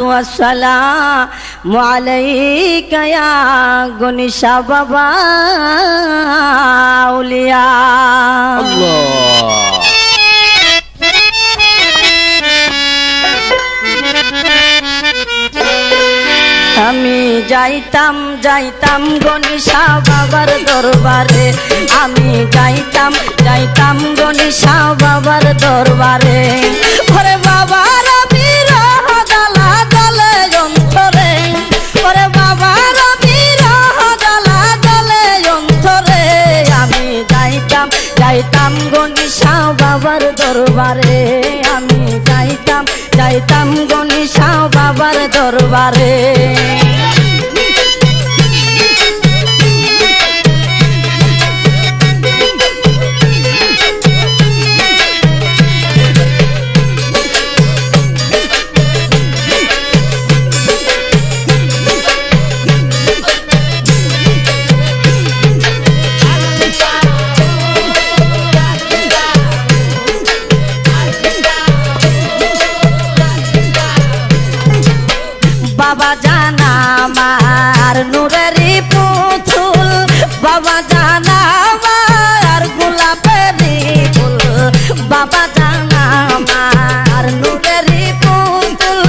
والسلام عليك يا غنشا بابا أولياء আল্লাহ আমি যাইতাম যাইতাম গণেশা বাবার দরবারে আমি যাইতাম যাইতাম গণেশা বাবার দরবারে ওরে বাবার দরবারে আমি যাইতাম যাইতাম গণেশা বাবার দরবারে। আমার নুরেরই পুতুল, বাবা জানা আমার গোলাপেরই ফুল, বাবা জানা আমার নুরেরই পুতুল,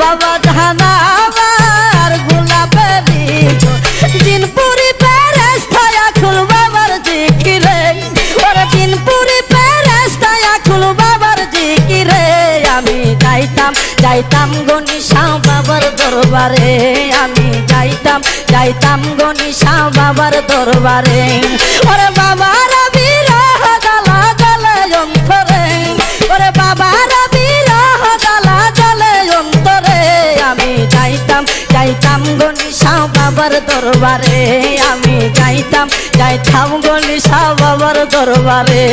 বাবা জানা আমার গোলাপেরই ফুল। দিনপুরি পেরেস্তায়া খুল বাবার জিকিরে, ওরে দিনপুরি পেরেস্তায়া খুল বাবার জিকিরে, আমি যাইতাম যাইতাম গণিসা বাবার দরবারে, আমি যাইতাম যাইতাম গণিসা বাবার দরবারে। ওরে বাবার বিরহ জ্বালা জ্বালে অন্তরে। ওরে বাবার বিরহ জ্বালা জ্বালে অন্তরে। আমি যাইতাম যাইতাম গণিসা বাবার দরবারে। আমি যাইতাম যাইতাম গণিসা বাবার দরবারে।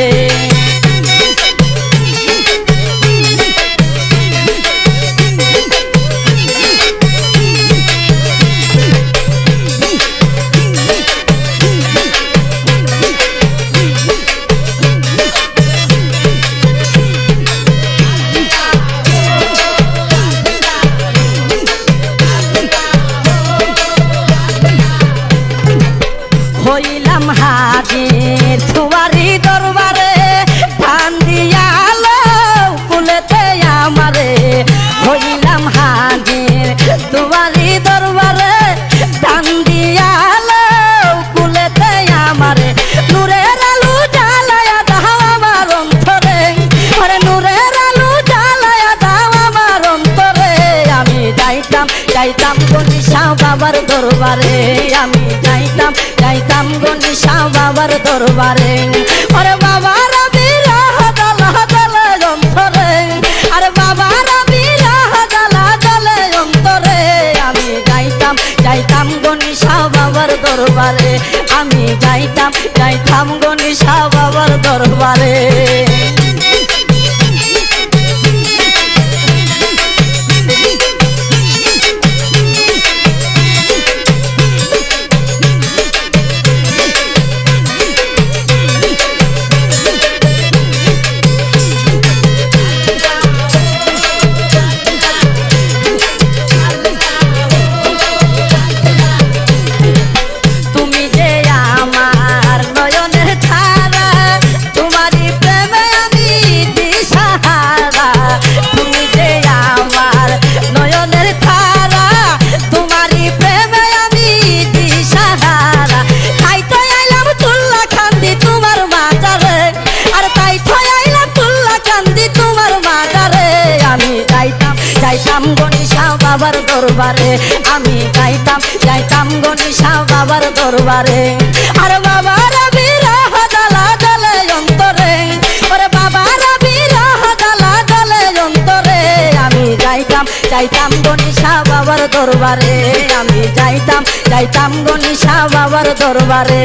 বাজে বাবার দরবারে, আমি যাইতাম যাইতাম দরবারে। ওরে বাবার অন্তরে। আরে বাবার দরবারে। আমি যাইতাম যাইতাম গণিসা বাবার দরবারে। বাবার দরবারে, আমি যাইতাম যাইতাম গণিসা বাবার দরবারে। আর বাবার বিরহ জ্বালা জ্বলে অন্তরে, ওরে বাবার বিরহ জ্বালা জ্বলে অন্তরে, আমি যাইতাম যাইতাম গনিশা বাবার দরবারে। আমি যাইতাম যাইতাম গনিশা বাবার দরবারে।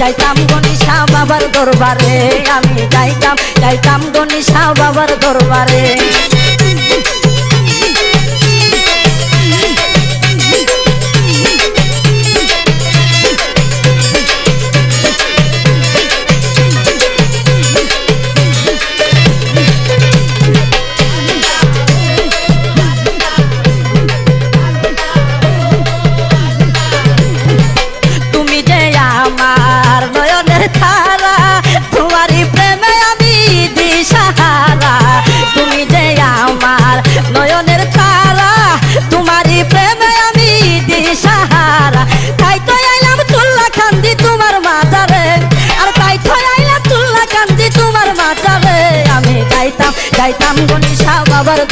যাইতাম গনিশা বাবার দরবারে আমি যাইতাম যাইতাম গনিশা বাবার দরবারে।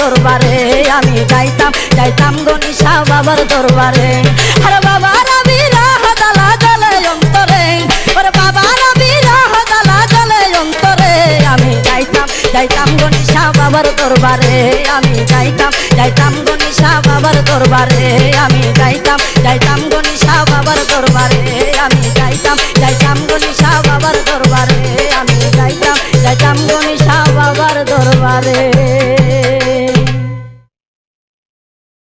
দরবারে আমি যাইতাম যাইতাম গনিশা বাবার দরবারে। আর আমি রাহ দালা জলে অন্তরে আমি রাহ দালা জলে অন্তরে। আমি যাইতাম যাইতাম গনিশা বাবার দরবারে, আমি যাইতাম যাইতাম গনিশা বাবার দরবারে। আমি যাইতাম যাইতাম গনিশা বাবার দরবারে, আমি যাইতাম যাইতাম গনিশা